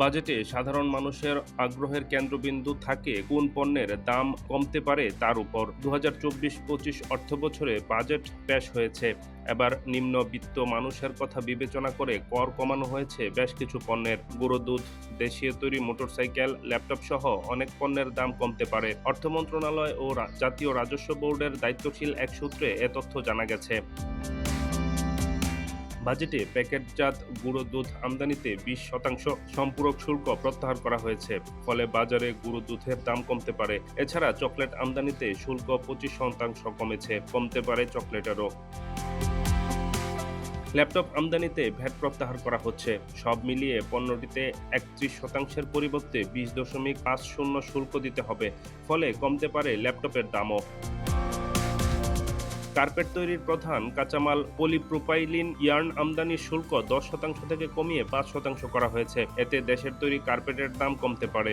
বাজেটে সাধারণ মানুষের আগ্রহের কেন্দ্রবিন্দু থাকে কোন পণ্যের দাম কমতে পারে তার উপর। দু হাজার চব্বিশ পঁচিশ অর্থ বছরে বাজেট পেশ হয়েছে। এবার নিম্নবিত্ত মানুষের কথা বিবেচনা করে কর কমানো হয়েছে বেশ কিছু পণ্যের। গুঁড়ো দুধ, দেশীয় তৈরি মোটরসাইকেল, ল্যাপটপ সহ অনেক পণ্যের দাম কমতে পারে। অর্থ মন্ত্রণালয় ও জাতীয় রাজস্ব বোর্ডের দায়িত্বশীল এক সূত্রে এ তথ্য জানা গেছে। বাজেটে প্যাকেটজাত গুঁড়ো দুধ আমদানিতে বিশ শতাংশ সম্পূরক শুল্ক প্রত্যাহার করা হয়েছে। ফলে বাজারে গুঁড়ো দুধের দাম কমতে পারে। এছাড়া চকলেট আমদানিতে শুল্ক পঁচিশ শতাংশ কমেছে, কমতে পারে চকলেটেরও। ল্যাপটপ আমদানিতে ভ্যাট প্রত্যাহার করা হচ্ছে। সব মিলিয়ে পণ্যটিতে একত্রিশ শতাংশের পরিবর্তে বিশ দশমিক পাঁচ শূন্য শুল্ক দিতে হবে। ফলে কমতে পারে ল্যাপটপের দামও। কার্পেট তৈরির প্রধান কাঁচামাল পলিপ্রোপাইলিন, ইয়ার্ন আমদানির শুল্ক দশ শতাংশ থেকে কমিয়ে পাঁচ শতাংশ করা হয়েছে। এতে দেশের তৈরি কার্পেটের দাম কমতে পারে।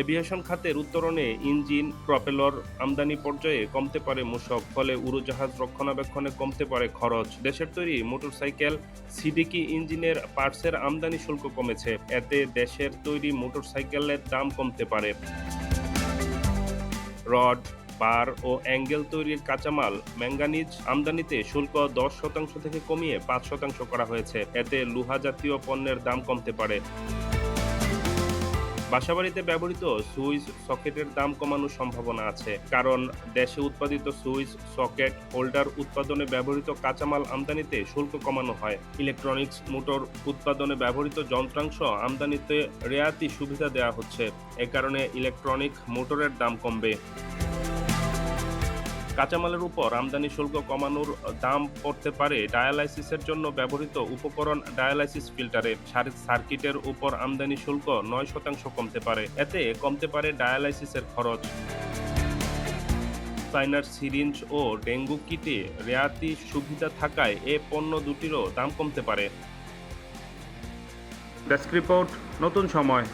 এভিয়েশন খাতের উত্তরণে ইঞ্জিন, প্রপেলর আমদানি পর্যায়ে কমতে পারে মূসক, ফলে উড়োজাহাজ রক্ষণাবেক্ষণে কমতে পারে খরচ। দেশের তৈরি মোটরসাইকেল, সিডিকি ইঞ্জিনের পার্টসের আমদানি শুল্ক কমেছে। এতে দেশের তৈরি মোটরসাইকেলের দাম কমতে পারে। রড বার ও অ্যাঙ্গেল তৈরির কাঁচামাল, ম্যাঙ্গানিজ আমদানিতে শুল্ক দশ শতাংশ থেকে কমিয়ে পাঁচ শতাংশ করা হয়েছে। এতে লোহা জাতীয় পণ্যের দাম কমতে পারে। বাসাবাড়িতে ব্যবহৃত সুইচ সকেটের দাম কমানোর সম্ভাবনা আছে, কারণ দেশে উৎপাদিত সুইচ সকেট হোল্ডার উৎপাদনে ব্যবহৃত কাঁচামাল আমদানিতে শুল্ক কমানো হয়। ইলেকট্রনিক্স, মোটর উৎপাদনে ব্যবহৃত যন্ত্রাংশ আমদানিতে রেয়াতি সুবিধা দেওয়া হচ্ছে। এ কারণে ইলেকট্রনিক মোটরের দাম কমবে। কাঁচামালের উপর আমদানি শুল্ক কমানোর দাম পড়তে পারে ডায়ালাইসিসের জন্য ব্যবহৃত উপকরণ ডায়ালাইসিস ফিল্টারে সার্কিটের উপর আমদানি শুল্ক নয় শতাংশ কমতে পারে। এতে কমতে পারে ডায়ালাইসিসের খরচ। সাইনার সিরিঞ্জ ও ডেঙ্গু কিটে রেয়াতি সুবিধা থাকায় এ পণ্য দুটিরও দাম কমতে পারে। ডেস্ক রিপোর্ট, নতুন সময়।